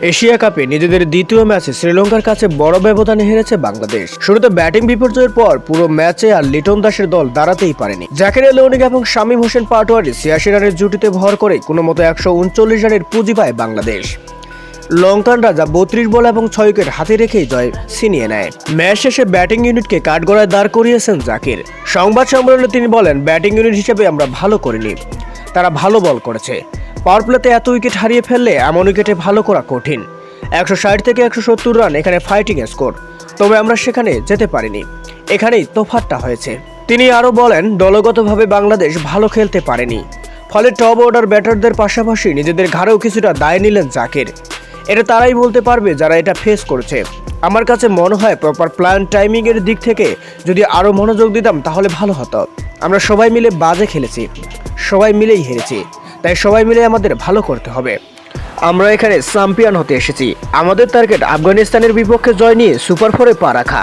Asia কাপে নিজেদের দ্বিতীয় ম্যাচে শ্রীলঙ্কার কাছে বড় ব্যবধানে হেরেছে বাংলাদেশ। শুরুতে ব্যাটিং বিপর্যয়ের পর পুরো ম্যাচে আর লিটন দাসের দল দাঁড়াতেই পারেনি। জাকির আলী এবং শামীম হোসেন পাটোয়ারি ছিয়াশি রানের জুটিতে ভর করে কোনো মতো একশো উনচল্লিশ রানের পুঁজি পায় বাংলাদেশ। লঙ্কানরা যা বত্রিশ বল এবং ছয় উইকেট হাতে রেখেই জয় ছিনিয়ে নেয়। ম্যাচ শেষে ব্যাটিং ইউনিটকে কাঠগড়ায় দাঁড় করিয়েছেন জাকির। সংবাদ সম্মেলনে তিনি বলেন, ব্যাটিং ইউনিট হিসেবে আমরা ভালো করিনি। তারা ভালো বল করেছে। পাওয়ার প্লেতে এত উইকেট হারিয়ে ফেললে এমন উইকেটে ভালো করা কঠিন। একশো ষাট থেকে একশো সত্তর রান এখানে ফাইটিং স্কোর তবে আমরা সেখানে যেতে পারিনি। এখানেই তোফাতটা হয়েছে। তিনি আরও বলেন, দলগতভাবে বাংলাদেশ ভালো খেলতে পারেনি। ফলে টপ অর্ডার ব্যাটারদের পাশাপাশি নিজেদের ঘাড়েও কিছুটা দায় নিলেন জাকির। এটা তারাই বলতে পারবে যারা এটা ফেস করেছে। আমার কাছে মনে হয় প্রপার প্ল্যান টাইমিং এর দিক থেকে যদি আরও মনোযোগ দিতাম তাহলে ভালো হতো। আমরা সবাই মিলে বাজে খেলেছি। সবাই মিলেই হেরেছি। তাই সবাই মিলে আমাদের ভালো করতে হবে। আমরা এখানে চ্যাম্পিয়ন হতে এসেছি। আমাদের টার্গেট আফগানিস্তানের বিপক্ষে জয় নিয়ে সুপার ফোরে পা রাখা।